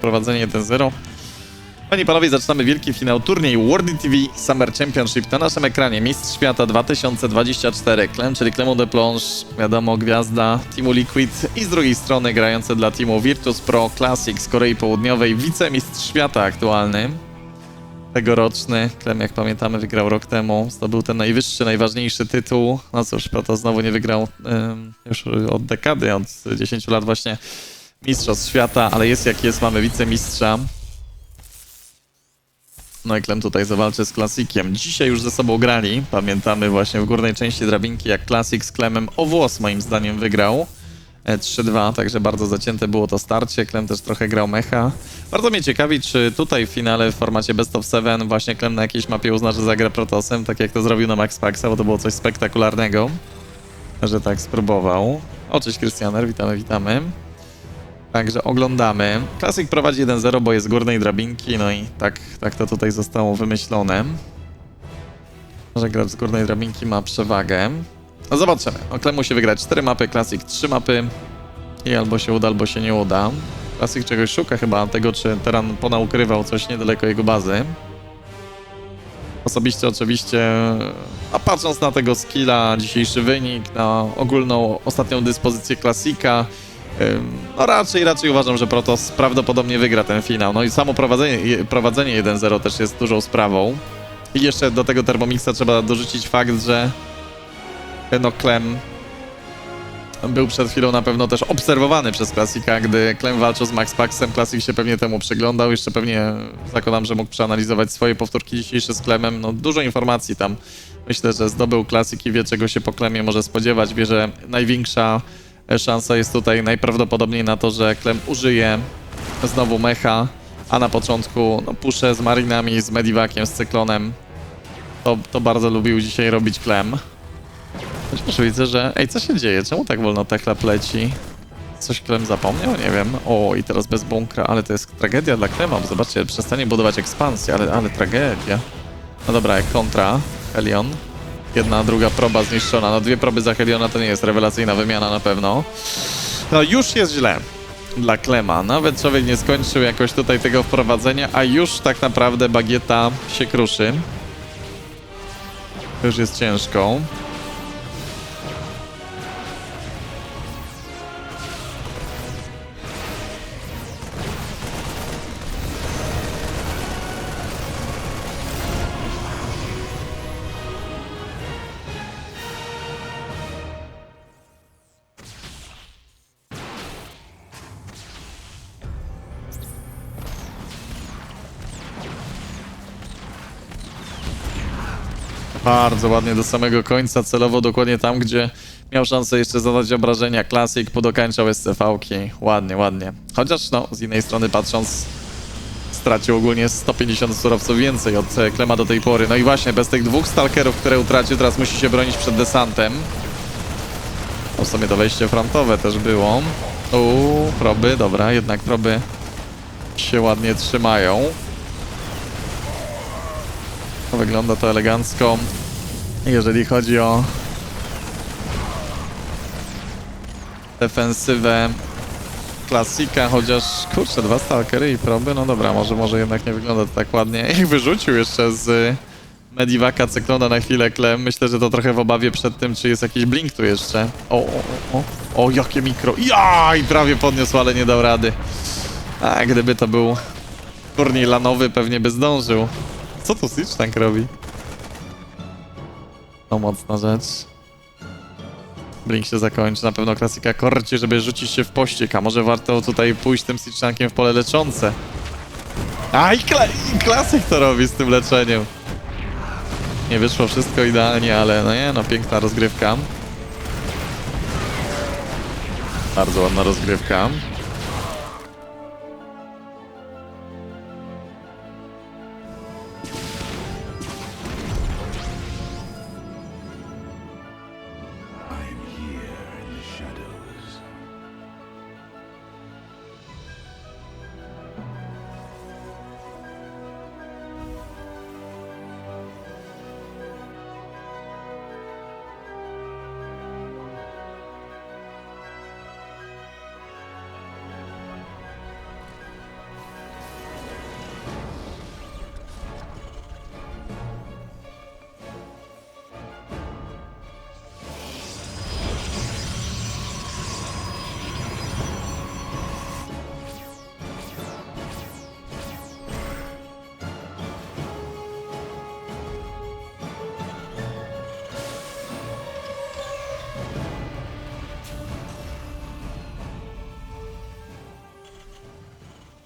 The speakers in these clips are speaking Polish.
Prowadzenie 1-0. Panie i panowie, zaczynamy wielki finał turniej World TV Summer Championship na naszym ekranie. Mistrz świata 2024. Klem, czyli Clement de Plonge, wiadomo, gwiazda Teamu Liquid i z drugiej strony grający dla Teamu Virtus Pro Classic z Korei Południowej, wicemistrz świata aktualny. Tegoroczny. Klem, jak pamiętamy, wygrał rok temu. Zdobył ten najwyższy, najważniejszy tytuł. No cóż, Proto znowu nie wygrał już od dekady, od 10 lat właśnie mistrzostw świata, ale jest jak jest, mamy wicemistrza. No i Klem tutaj zawalczy z Klasikiem. Dzisiaj już ze sobą grali. Pamiętamy właśnie w górnej części drabinki, jak Klasik z Klemem o włos moim zdaniem wygrał. E, 3-2, także bardzo zacięte było to starcie. Klem też trochę grał mecha. Bardzo mnie ciekawi, czy tutaj w finale w formacie Best of Seven właśnie Klem na jakiejś mapie uzna, że zagra Protosem, tak jak to zrobił na Max Paxa, bo to było coś spektakularnego, że tak spróbował. O, cześć Krystianer, witamy, witamy. Także oglądamy. Klasyk prowadzi 1-0, bo jest z górnej drabinki, no i tak, tak to tutaj zostało wymyślone. Że gracz z górnej drabinki ma przewagę. No zobaczymy. O Klem musi wygrać 4 mapy, Klasyk 3 mapy. I albo się uda, albo się nie uda. Klasyk czegoś szuka chyba, tego czy Teran ponaukrywał coś niedaleko jego bazy. Osobiście oczywiście, a patrząc na tego skilla, dzisiejszy wynik, na ogólną ostatnią dyspozycję klasika, no raczej, raczej uważam, że Protoss prawdopodobnie wygra ten finał. No i samo prowadzenie, prowadzenie 1-0 też jest dużą sprawą. I jeszcze do tego Thermomixa trzeba dorzucić fakt, że no Klem był przed chwilą na pewno też obserwowany przez Klasika, gdy Klem walczył z Max Paxem, Klasik się pewnie temu przyglądał, jeszcze pewnie zakładam, że mógł przeanalizować swoje powtórki dzisiejsze z Klemem, no dużo informacji tam. Myślę, że zdobył Klasik i wie czego się po Klemie może spodziewać, wie, że największa e, szansa jest tutaj najprawdopodobniej na to, że Klem użyje znowu mecha, a na początku no puszę z Marinami, z Medivakiem, z Cyklonem, to, to bardzo lubił dzisiaj robić Klem. Chociaż widzę, że... Ej, co się dzieje? Czemu tak wolno Techlap leci? Coś Klem zapomniał? Nie wiem. O, i teraz bez bunkra, ale to jest tragedia dla Klema. Zobaczcie, przestanie budować ekspansję, ale, ale tragedia. No dobra, kontra. Helion. Jedna, druga proba zniszczona. No dwie proby za to nie jest rewelacyjna wymiana na pewno. No już jest źle dla Klema. Nawet człowiek nie skończył jakoś tutaj tego wprowadzenia, a już tak naprawdę bagieta się kruszy. Już jest ciężko. Bardzo ładnie do samego końca, celowo dokładnie tam, gdzie miał szansę jeszcze zadać obrażenia. Classic podokańczał SCV-ki. Ładnie, ładnie. Chociaż no, z innej strony patrząc, stracił ogólnie 150 surowców więcej od e, Klema do tej pory. No i właśnie, bez tych dwóch stalkerów, które utracił, teraz musi się bronić przed desantem. No w sumie to wejście frontowe też było. Uuu, proby, dobra, jednak proby się ładnie trzymają. Wygląda to elegancko. Jeżeli chodzi o defensywę klasika, chociaż kurczę, dwa stalkery i proby, no dobra, może, może jednak nie wygląda to tak ładnie. Ich wyrzucił jeszcze z Medivaka Cyklona na chwilę Klem. Myślę, że to trochę w obawie przed tym, czy jest jakiś blink tu jeszcze. O, o, o, o, o jakie mikro. Ja, i prawie podniósł, ale nie dał rady. A gdyby to był turniej lanowy, pewnie by zdążył. Co tu Siege Tank robi? To mocna rzecz. Blink się zakończy, na pewno klasyka korci, żeby rzucić się w pościg, a może warto tutaj pójść tym Siege Tankiem w pole leczące. A i, kla i klasyk to robi z tym leczeniem. Nie wyszło wszystko idealnie, ale no nie, no piękna rozgrywka. Bardzo ładna rozgrywka.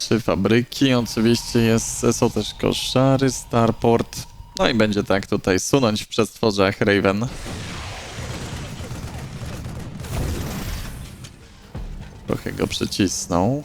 Trzy fabryki, oczywiście jest, są też koszary, Starport. No i będzie tak tutaj sunąć w przestworzach Raven. Trochę go przycisnął.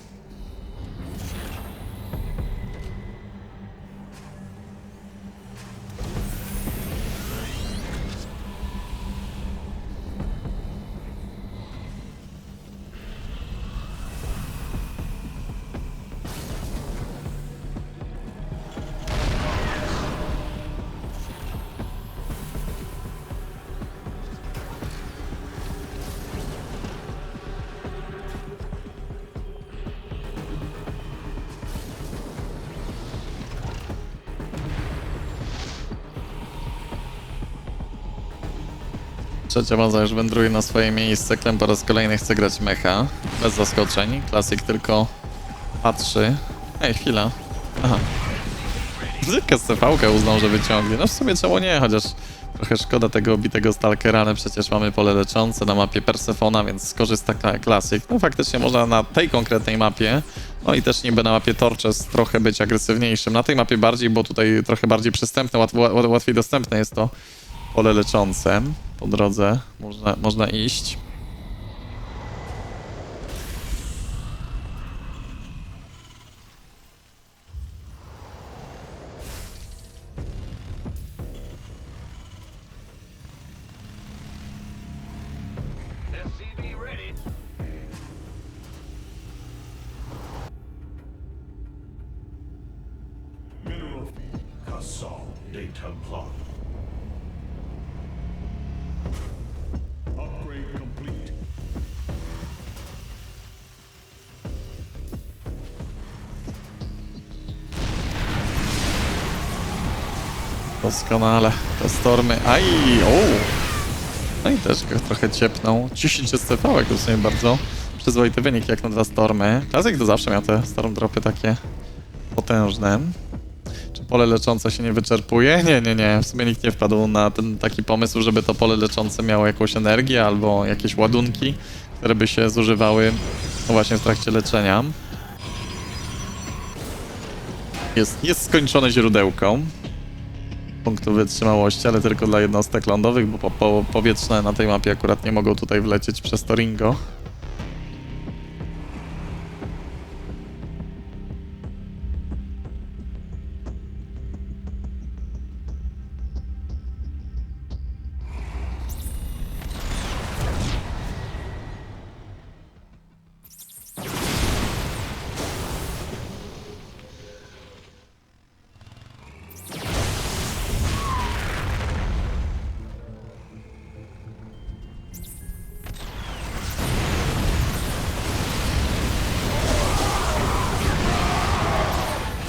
Trzecia baza już wędruje na swoje miejsce. Klem po raz kolejny chce grać mecha. Bez zaskoczeń. Klasyk tylko patrzy. Ej, chwila. Aha. KSTV uznał, że wyciągnie. No w sumie czemu nie, chociaż trochę szkoda tego obitego Stalkera, ale przecież mamy pole leczące na mapie Persefona, więc skorzysta kla- klasyk. No faktycznie można na tej konkretnej mapie, no i też niby na mapie Torches trochę być agresywniejszym. Na tej mapie bardziej, bo tutaj trochę bardziej przystępne, łat, łat, łatwiej dostępne jest to pole leczące. Po drodze można, można iść. Data plot. Doskonale. Te stormy. Aj! O! No i też go trochę ciepnął. 10 SCV, to w sumie bardzo przyzwoity wynik jak na dwa stormy. Klasyk to zawsze miał te storm dropy takie potężne. Czy pole leczące się nie wyczerpuje? Nie, nie, nie. W sumie nikt nie wpadł na ten taki pomysł, żeby to pole leczące miało jakąś energię albo jakieś ładunki, które by się zużywały no właśnie w trakcie leczenia. Jest, jest skończone źródełko punktu wytrzymałości, ale tylko dla jednostek lądowych, bo po, po, powietrzne na tej mapie akurat nie mogą tutaj wlecieć przez to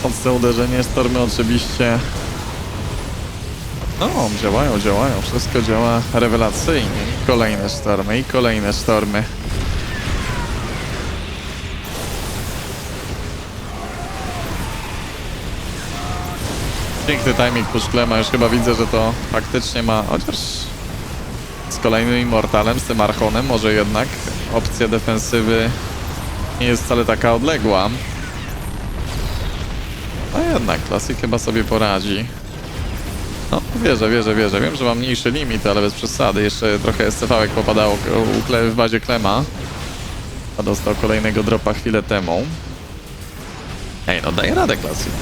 Mocne uderzenie, stormy oczywiście. No, działają, działają. Wszystko działa rewelacyjnie. Kolejne stormy, i kolejne stormy. Piękny timing puszklema, już chyba widzę, że to faktycznie ma, chociaż z kolejnym Immortalem, z tym Archonem, może jednak opcja defensywy nie jest wcale taka odległa. Jednak, Classic chyba sobie poradzi. No, wierzę, wierzę, wierzę. Wiem, że mam mniejszy limit, ale bez przesady. Jeszcze trochę SCV popadało w bazie Klema. A dostał kolejnego dropa chwilę temu. Ej, no daje radę Classic.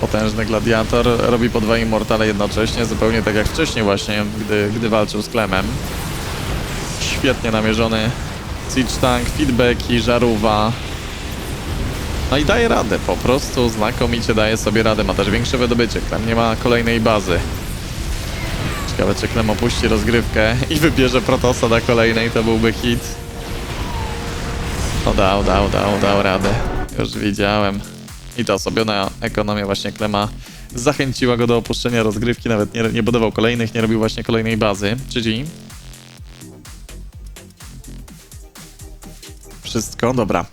Potężny gladiator robi po dwa immortale jednocześnie, zupełnie tak jak wcześniej właśnie, gdy, gdy walczył z Klemem. Świetnie namierzony Siege Tank, feedback i żarówa. No i daje radę, po prostu znakomicie daje sobie radę. Ma też większe wydobycie. Klem nie ma kolejnej bazy. Ciekawe, czy Klem opuści rozgrywkę i wybierze Protosa na kolejnej, to byłby hit. No dał, dał, dał, dał radę. Już widziałem. I to osłabiona ekonomia właśnie Klema zachęciła go do opuszczenia rozgrywki, nawet nie, nie budował kolejnych, nie robił właśnie kolejnej bazy. GG. Wszystko, dobra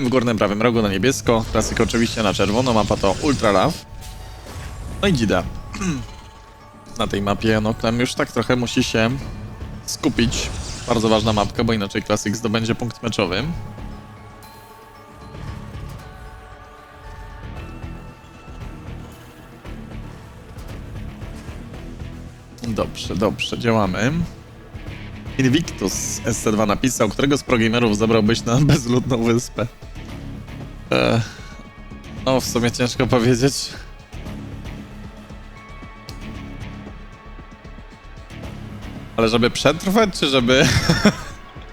w górnym prawym rogu na niebiesko, klasyk oczywiście na czerwono, mapa to Ultra Love. No i Dida. na tej mapie, no Klem już tak trochę musi się skupić. Bardzo ważna mapka, bo inaczej klasyk zdobędzie punkt meczowy. Dobrze, dobrze, działamy. Invictus SC2 napisał, którego z progamerów zabrałbyś na bezludną wyspę? Eee, no, w sumie ciężko powiedzieć. Ale żeby przetrwać, czy żeby...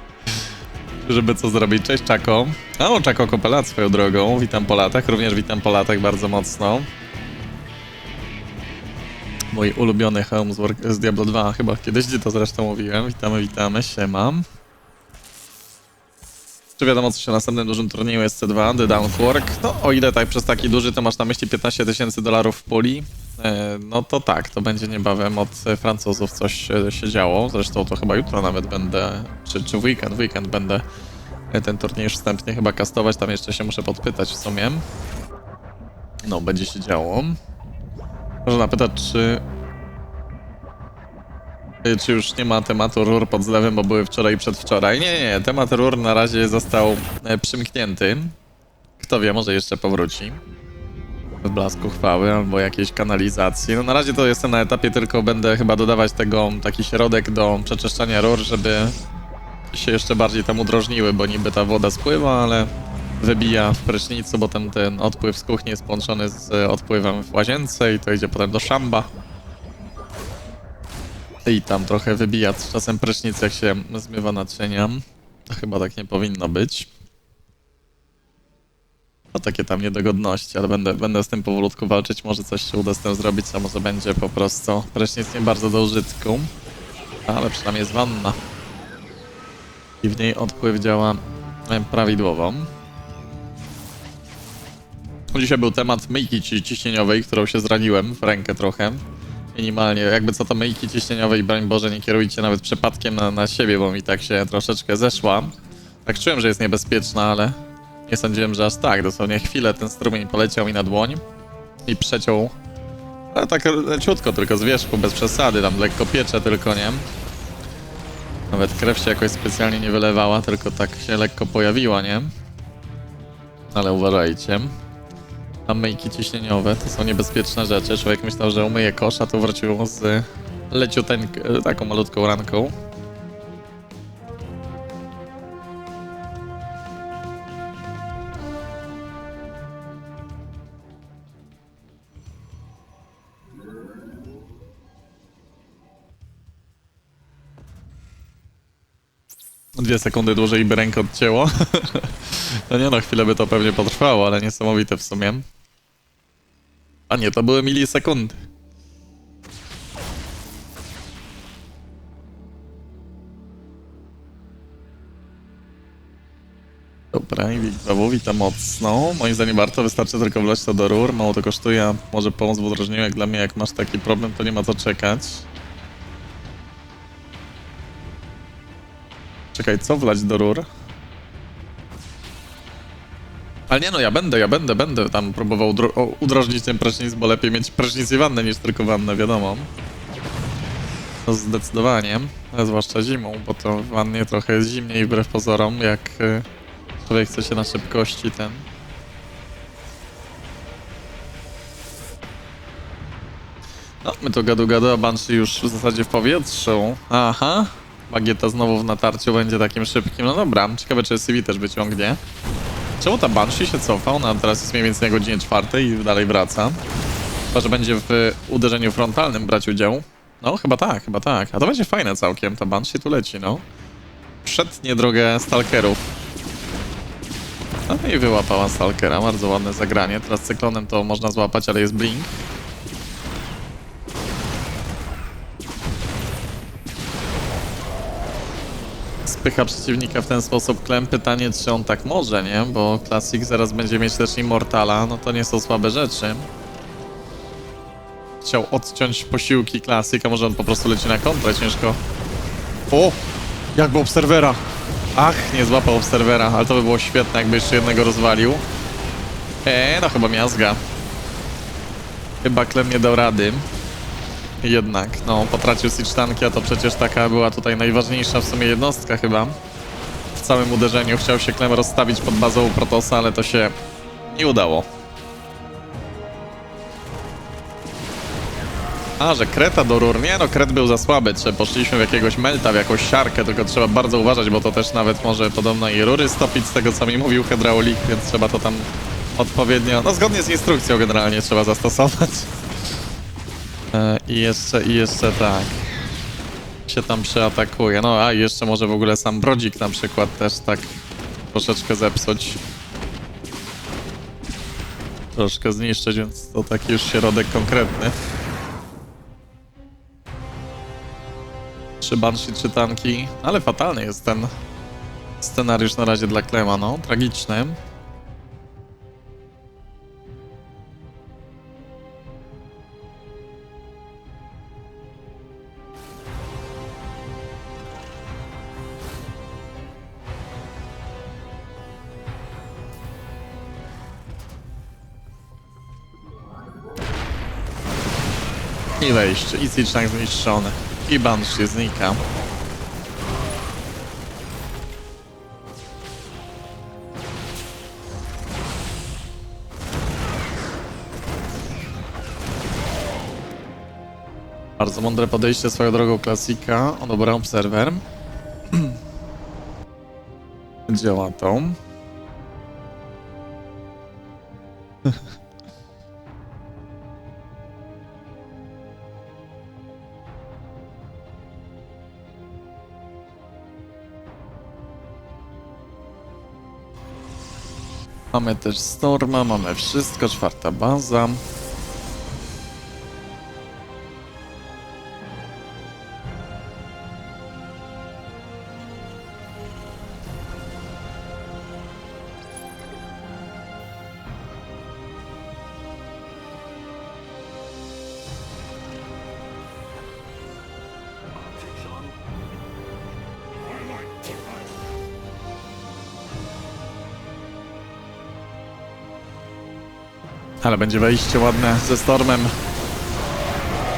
żeby co zrobić? Cześć, Czako. O, Czako Kopelat swoją drogą. Witam po latach, również witam po latach bardzo mocno. Mój ulubiony hełm z, Diablo 2, chyba kiedyś ci to zresztą mówiłem. Witamy, witamy, siema. Czy wiadomo, co się na następnym dużym turnieju jest C2, The Downfork? No, o ile tak przez taki duży, to masz na myśli 15 tysięcy dolarów w puli, e, no to tak, to będzie niebawem od Francuzów coś e, się działo. Zresztą to chyba jutro nawet będę, czy, czy weekend, weekend będę ten turniej już wstępnie chyba kastować, tam jeszcze się muszę podpytać w sumie. No, będzie się działo. Można pytać, czy czy już nie ma tematu rur pod zlewem, bo były wczoraj i przedwczoraj. Nie, nie, temat rur na razie został e, przymknięty. Kto wie, może jeszcze powróci. W blasku chwały albo jakiejś kanalizacji. No na razie to jestem na etapie, tylko będę chyba dodawać tego taki środek do przeczyszczania rur, żeby się jeszcze bardziej tam udrożniły, bo niby ta woda spływa, ale wybija w prysznicu, bo ten, ten odpływ z kuchni jest połączony z e, odpływem w łazience i to idzie potem do szamba. I tam trochę wybija czasem prysznic, jak się zmywa naczynia. To chyba tak nie powinno być. No takie tam niedogodności, ale będę, będę z tym powolutku walczyć. Może coś się uda z tym zrobić, a może będzie po prostu prysznic nie bardzo do użytku. Ale przynajmniej jest wanna. I w niej odpływ działa e, prawidłowo. Dzisiaj był temat myjki ci- ciśnieniowej, którą się zraniłem w rękę trochę. Minimalnie, jakby co to myjki ciśnieniowej, broń Boże, nie kierujcie nawet przypadkiem na, na siebie, bo mi tak się troszeczkę zeszła. Tak czułem, że jest niebezpieczna, ale nie sądziłem, że aż tak. Dosłownie chwilę ten strumień poleciał mi na dłoń i przeciął, ale tak leciutko, tylko z wierzchu, bez przesady, tam lekko piecze tylko, nie? Nawet krew się jakoś specjalnie nie wylewała, tylko tak się lekko pojawiła, nie? Ale uważajcie. Myjki ciśnieniowe to są niebezpieczne rzeczy. Człowiek myślał, że umyje kosz, a to wróciło z leciuteńką, taką malutką ranką. Dwie sekundy dłużej by rękę odcięło. no nie no, chwilę by to pewnie potrwało, ale niesamowite w sumie. A nie, to były milisekundy. Dobra, i znowu witam mocno. Moim zdaniem warto, wystarczy tylko wlać to do rur. Mało to kosztuje, może pomóc w udrożnieniu. Jak dla mnie, jak masz taki problem, to nie ma co czekać. Czekaj, co wlać do rur? Ale nie no, ja będę, ja będę, będę tam próbował udrożnić ten prysznic, bo lepiej mieć prysznic i wannę niż tylko wannę, wiadomo. To zdecydowanie, a zwłaszcza zimą, bo to w wannie trochę jest zimniej wbrew pozorom, jak y, człowiek chce się na szybkości ten... No, my to gadu gadu, a Banshee już w zasadzie w powietrzu. Aha, Bagieta znowu w natarciu będzie takim szybkim. No dobra, ciekawe czy CV też wyciągnie. Czemu ta Banshee się cofa? Ona teraz jest mniej więcej na godzinie czwartej i dalej wraca. Chyba, że będzie w uderzeniu frontalnym brać udział. No, chyba tak, chyba tak. A to będzie fajne całkiem, ta Banshee tu leci, no. Przetnie drogę stalkerów. No i wyłapała stalkera, bardzo ładne zagranie. Teraz cyklonem to można złapać, ale jest blink. Spycha przeciwnika w ten sposób klem. Pytanie, czy on tak może, nie? Bo Classic zaraz będzie mieć też Immortala, no to nie są słabe rzeczy. Chciał odciąć posiłki Classic, a może on po prostu leci na kontrę, ciężko. O! Jakby Obserwera! Ach, nie złapał Obserwera, ale to by było świetne, jakby jeszcze jednego rozwalił. Eee, no chyba miazga. Chyba klem nie dał rady. Jednak, no, potracił Siege tanki, a to przecież taka była tutaj najważniejsza w sumie jednostka chyba. W całym uderzeniu chciał się Klem rozstawić pod bazą Protosa, ale to się nie udało. A, że kreta do rur. Nie no, kret był za słaby. Trzeba, poszliśmy w jakiegoś melta, w jakąś siarkę, tylko trzeba bardzo uważać, bo to też nawet może podobno i rury stopić z tego, co mi mówił hydraulik, więc trzeba to tam odpowiednio, no zgodnie z instrukcją generalnie trzeba zastosować. E, I jeszcze, i jeszcze tak. Się tam przeatakuje. No, a jeszcze może w ogóle sam brodzik na przykład też tak troszeczkę zepsuć. Troszkę zniszczyć, więc to taki już środek konkretny. Trzy Banshee, trzy tanki, ale fatalny jest ten scenariusz na razie dla Klema, no, tragiczny. I wejście, i Sicznak zniszczony, i Banshee znika. Bardzo mądre podejście swoją drogą klasika. On obrał obserwer. Działa to. Mamy też Storma, mamy wszystko, czwarta baza. Ale będzie wejście ładne ze Stormem.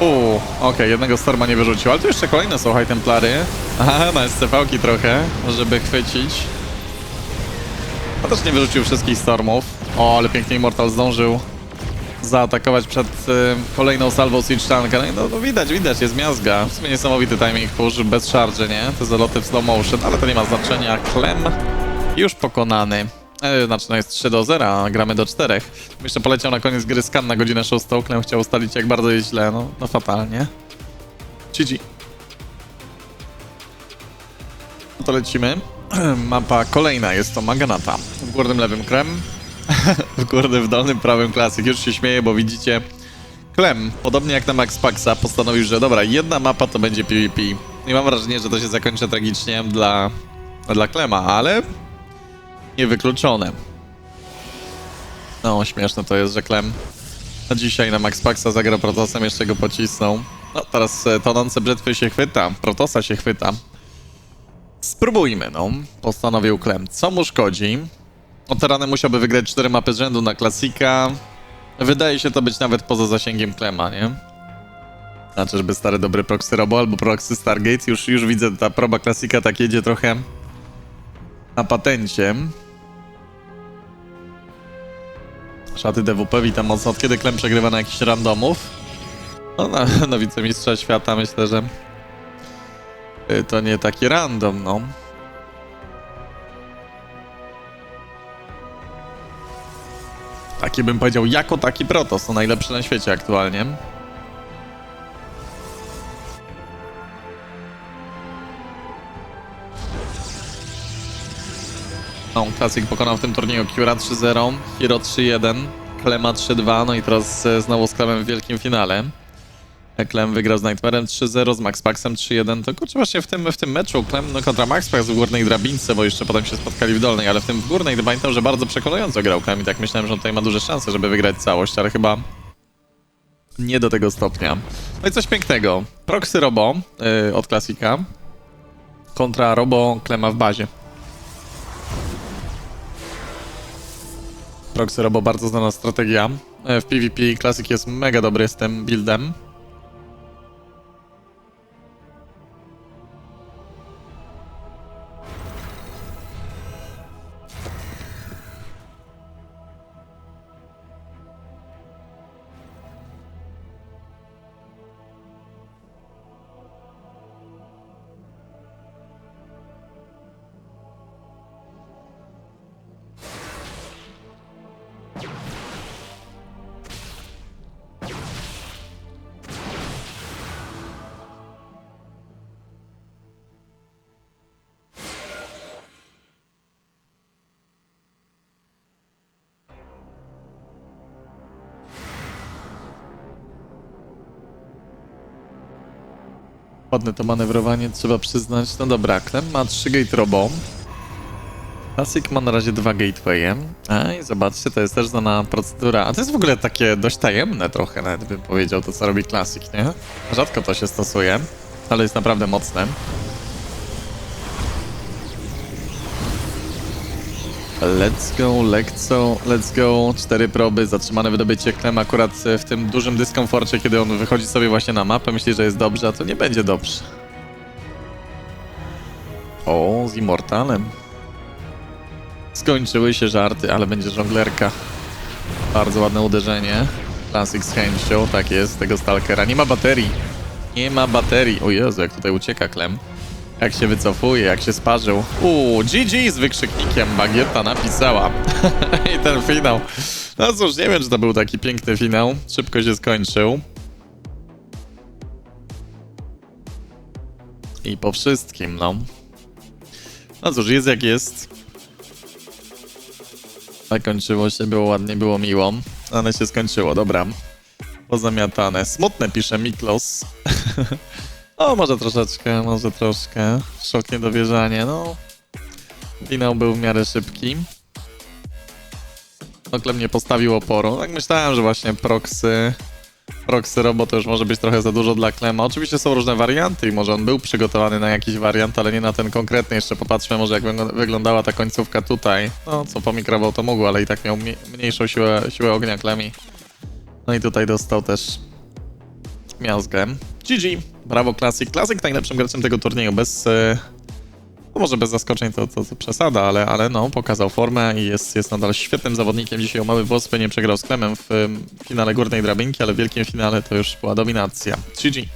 Uuu, okej, jednego Storma nie wyrzucił, ale tu jeszcze kolejne są High Templary. Aha, na SCV-ki trochę, żeby chwycić. A też nie wyrzucił wszystkich Stormów. O, ale pięknie Immortal zdążył zaatakować przed y, kolejną salwą Siege Tanka. No, no, no widać, widać, jest miazga. W sumie niesamowity timing push, bez charge, nie? Te zaloty w slow motion, ale to nie ma znaczenia. Klem już pokonany. E, znaczy, no jest 3 do 0, a gramy do 4. Jeszcze poleciał na koniec gry skan na godzinę 6. Klem chciał ustalić, jak bardzo jest źle. No, no fatalnie. GG. No to lecimy. Mapa kolejna jest to Maganata. W górnym lewym krem. w górnym, w dolnym prawym klasyk. Już się śmieję, bo widzicie. Klem, podobnie jak na Max Paxa, postanowił, że dobra, jedna mapa to będzie PvP. I mam wrażenie, że to się zakończy tragicznie dla, dla Klema, ale niewykluczone. No, śmieszne to jest, że Klem a dzisiaj na Max Paxa zagra Protosem, jeszcze go pocisnął. No, teraz e, tonące brzytwy się chwyta, Protosa się chwyta. Spróbujmy, no. Postanowił Klem. Co mu szkodzi? No, Teranem musiałby wygrać 4 mapy z rzędu na klasika. Wydaje się to być nawet poza zasięgiem Klema, nie? Znaczy, żeby stary dobry proxy Robo albo proxy Stargate. Już, już widzę, ta proba klasika tak jedzie trochę na patencie. Szaty DWP, witam mocno. Od kiedy Klem przegrywa na jakichś randomów? No, na, na wicemistrza świata myślę, że y, to nie taki random, no. Taki bym powiedział, jako taki Protoss, to najlepszy na świecie aktualnie. No, Classic pokonał w tym turnieju Cura 3-0, Hero 3-1, Klema 3-2, no i teraz e, znowu z Klemem w wielkim finale. Klem wygrał z Nightmare'em 3-0, z Max Paxem 3-1. To kurczę właśnie w tym, w tym meczu Klem no, kontra Max Pax w górnej drabince, bo jeszcze potem się spotkali w dolnej, ale w tym w górnej pamiętam, że bardzo przekonująco grał Klem i tak myślałem, że on tutaj ma duże szanse, żeby wygrać całość, ale chyba nie do tego stopnia. No i coś pięknego. Proxy Robo yy, od klasika kontra Robo Klema w bazie. Proxy Robo bardzo znana strategia. E, W PvP Classic jest mega dobry z tym buildem. Ładne to manewrowanie, trzeba przyznać. No dobra, Klem ma 3 gate robo. Classic ma na razie dwa gatewaye. A i zobaczcie, to jest też znana procedura. A to jest w ogóle takie dość tajemne trochę, nawet bym powiedział, to co robi Classic, nie? Rzadko to się stosuje, ale jest naprawdę mocne. Let's go, lekco, let's go. Cztery proby, zatrzymane wydobycie Klem akurat e, w tym dużym dyskomforcie, kiedy on wychodzi sobie właśnie na mapę, myśli, że jest dobrze, a to nie będzie dobrze. O, z Immortalem. Skończyły się żarty, ale będzie żonglerka. Bardzo ładne uderzenie. Classic z chęcią, tak jest, tego Stalkera. Nie ma baterii. Nie ma baterii. O Jezu, jak tutaj ucieka Klem. Jak się wycofuje, jak się sparzył. Uuu, GG z wykrzyknikiem Bagieta napisała. I ten finał. No cóż, nie wiem, czy to był taki piękny finał. Szybko się skończył. I po wszystkim, no. No cóż, jest jak jest. Zakończyło się, było ładnie, było miło. Ale się skończyło, dobra. Pozamiatane. Smutne pisze Miklos. o, może troszeczkę, może troszkę. Szok, niedowierzanie, no. Finał był w miarę szybki. Oklem nie postawił oporu. Tak myślałem, że właśnie proxy... Proxy Robo to już może być trochę za dużo dla Klema. Oczywiście są różne warianty i może on był przygotowany na jakiś wariant, ale nie na ten konkretny. Jeszcze popatrzmy może jak wyglą- wyglądała ta końcówka tutaj. No, co pomikrował to mógł, ale i tak miał mniej- mniejszą siłę, siłę ognia Klemi. No i tutaj dostał też miazgę. GG, brawo Classic. Classic najlepszym graczem tego turnieju, bez... e, No może bez zaskoczeń to, to, to przesada, ale, ale no, pokazał formę i jest, jest nadal świetnym zawodnikiem. Dzisiaj o mały włos nie przegrał z Klemem w em, finale górnej drabinki, ale w wielkim finale to już była dominacja. GG.